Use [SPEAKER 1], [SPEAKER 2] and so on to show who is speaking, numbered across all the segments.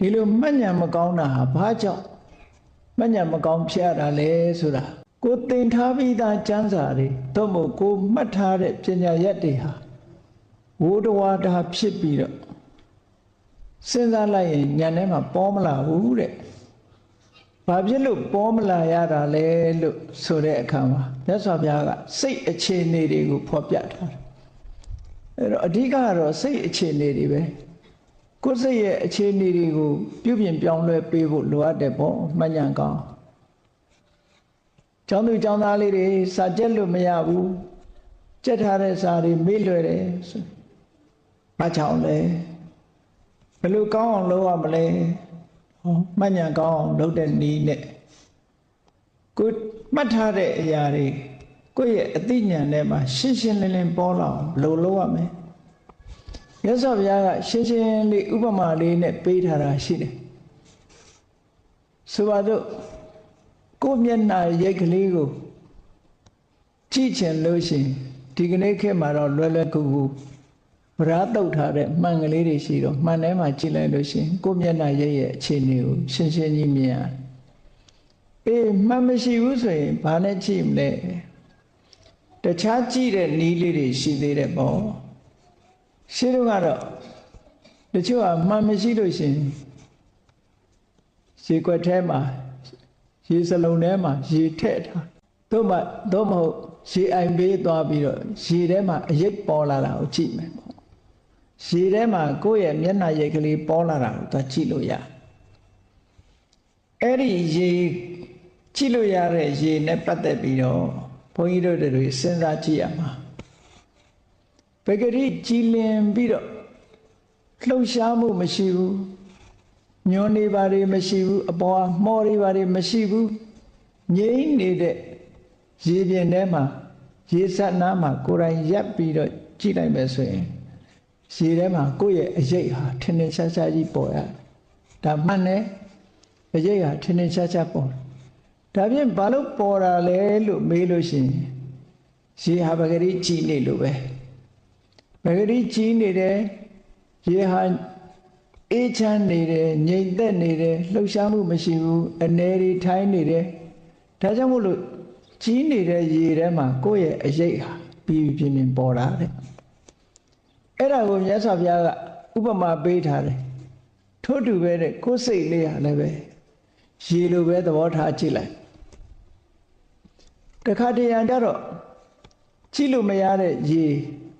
[SPEAKER 1] ဒီလိုမှတ်ညာမကောင်းတာဟာဘာကြောင့်မှတ်ညာမကောင်းဖြစ်ရတာလဲဆိုတာကိုသင်ထားပြီးသားကျမ်းစာတွေသို့မဟုတ်ကိုမှတ်ထားတဲ့ပညာရက်တွေဟာဝိုးတဝါတာဖြစ်ပြီးတော့စဉ်းစားလိုက်ရင်ဉာဏ်ထဲမှာပေါ်မလာဘူးတဲ့။ဘာဖြစ်လို့ပေါ်မလာရတာလဲလို့ဆိုတဲ့အခါမှာမြတ်စွာဘုရားကစိတ်အခြေအနေတွေကိုဖော်ပြထားတယ်။အဲ့တော့အဓိကကတော့စိတ်အခြေအနေတွေပဲ။ ကိုယ်စိတ်ရဲ့အခြေအနေတွေကိုပြုပြင်ပြောင်းလဲပေးဖို့လိုအပ်တယ်ပေါ့မှန်ညာကောင်း။ကျောင်းသူကျောင်းသားလေးတွေစာကြက်လို့မရဘူး။ကြက်ထားတဲ့စာတွေမေ့လွယ်တယ်ဆို။ဘာကြောင့်လဲ။ဘယ်လိုကောင်းအောင်လုပ်ရမလဲဟောမှတ်ဉာဏ်ကောင်းအောင်လုပ်တဲ့နည်းနဲ့ကိုမှတ်ထားတဲ့အရာတွေကိုယ့်ရဲ့အသိဉာဏ်ထဲမှာရှင်းရှင်းလင်းလင်းပေါ်လာအောင်ဘယ်လိုလုပ်ရမလဲ မြတ်စွာဘုရားကရှင်းရှင်းလေးဥပမာလေးနဲ့ပေးထားတာရှိတယ်ဆိုပါတော့ကိုယ့်မျက်နှာရိတ်ကလေးကိုကြည့်ချင်လို့ရှိရင်ဒီကနေ့ခေတ်မှာတော့လွယ်လွယ်ကူကူဗရာတုတ်ထားတဲ့မှန်ကလေးတွေရှိတော့မှန်ထဲမှာကြည့်လိုက်လို့ရှိရင်ကိုယ်မျက်နှာရဲ့ရဲ့အခြေအနေကိုရှင်းရှင်းကြီးမြင်ရတယ်။အေးမှန်မရှိဘူးဆိုရင်ဘာနဲ့ကြည့်မလဲ။တခြားကြည့်တဲ့နည်းလေးတွေရှိသေးတယ်ပေါ့။ ရှင်းတော့ကတော့တချို့ကမှန်မရှိလို့ရှိရင်ရေကွက်ထဲမှာရေစလုံးထဲမှာရေထည့်ထားသို့မှသို့မဟုတ်ရေအိုင်ပေးသွားပြီးတော့ရေထဲမှာအရိပ်ပေါ်လာတာကိုကြည့်မယ်ပေါ့ရေထဲမှာကိုယ့်ရဲ့မျက်နှာရိပ်ကလေးပေါ်လာတာကိုသွားကြည့်လို့ရအဲ့ဒီရေကြည့်လို့ရတဲ့ရေနဲ့ပတ်သက်ပြီးတော့ဘုန်းကြီးတို့တွေစဉ်းစားကြည့်ရမှာ ပဂရိကြည်လင်ပြီးတော့လှုပ်ရှားမှုမရှိဘူးညွန်နေပါတွေမရှိဘူးအပေါ်မှော်တွေပါတွေမရှိဘူးငြိမ့်နေတဲ့ရေပြင်ထဲမှာရေစက်နားမှာကိုယ်တိုင်ရက်ပြီးတော့ကြည့်လိုက်မယ်ဆိုရင်ရေထဲမှာကိုယ့်ရဲ့အရေးဟာထင်ထင်ရှားရှားကြီးပေါ်ရတယ်။ဒါမှန်တယ်။အရေးဟာထင်ထင်ရှားရှားပေါ်တယ်။ဒါဖြင့်ဘာလို့ပေါ်တာလဲလို့မေးလို့ရှိရင်ရေဟာပဂရိကြည်နေလို့ပဲ။ ပဂရိကြည်နေတယ်ရေဟာအေးချမ်းနေတယ်ငြိမ်သက်နေတယ်လှုပ်ရှားမှုမရှိဘူးအနေတွေထိုင်းနေတယ်။ဒါကြောင့်မို့လို့ကြီးနေတဲ့ရေထဲမှာကိုယ့်ရဲ့အရေးဟာပြီးပြင်းပြင်းပေါ်လာတဲ့အဲ့ဒါကိုမြတ်စွာဘုရားကဥပမာပေးထားတယ်ထို့တူပဲတဲ့ကိုယ်စိတ်လေးဟာလည်းပဲရေလိုပဲသဘောထားကြည့်လိုက်တခါတရံကြတော့ကြည့်လို့မရတဲ့ရေ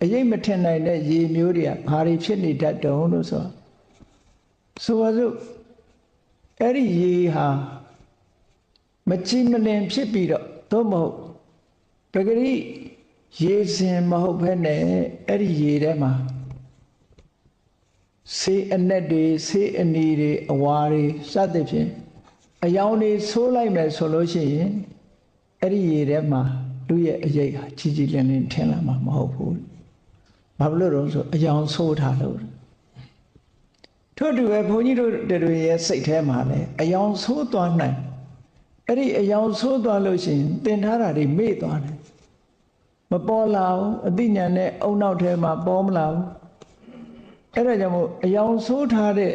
[SPEAKER 1] အရေးမထင်နိုင်တဲ့ရေမျိုးတွေကဘာတွေဖြစ်နေတတ်တုံးလို့ဆိုဆိုပါစို့အဲ့ဒီရေဟာမကြည်မလင်ဖြစ်ပြီးတော့သို့မဟုတ်ပဂရိရေစင်မဟုတ်ဘဲနဲ့အဲ့ဒီရေထဲမှာဆေးအနက်တွေဆေးအနီတွေအဝါတွေစသဖြင့်အယောင်တွေဆိုးလိုက်မယ်ဆိုလို့ရှိရင်အဲ့ဒီရေထဲမှာလူရဲ့အရေးဟာကြီးကြီးလင်းလင်းထင်လာမှာမဟုတ်ဘူး ဘာလို့လို့ဆိုအယောင်ဆိုးထားလို့ထို့တူပဲဘုန်းကြီးတို့တွေရဲ့စိတ်ထဲမှာလည်းအယောင်ဆိုးသွားနိုင်အဲ့ဒီအယောင်ဆိုးသွားလို့ရှိရင်သင်ထားတာတွေမေ့သွားတယ်မပေါ်လာဘူးအသိဉာဏ်နဲ့အုံနောက်ထဲမှာပေါ်မလာဘူးအဲ့ဒါကြောင့်မို့အယောင်ဆိုးထားတဲ့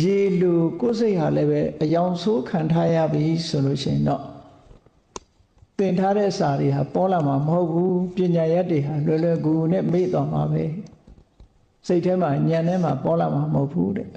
[SPEAKER 1] ရေလူကိုယ်စိတ်ဟာလည်းပဲအယောင်ဆိုးခံထားရပြီဆိုလို့ရှိရင်တော့ သင်ထားတဲ့စာတွေဟာပေါ်လာမှာမဟုတ်ဘူးပညာရက်တွေဟာလွယ်လွယ်ကူကူနဲ့မေ့သွားမှာပဲစိတ်ထဲမှာဉာဏ်ထဲမှာပေါ်လာမှာမဟုတ်ဘူးတဲ့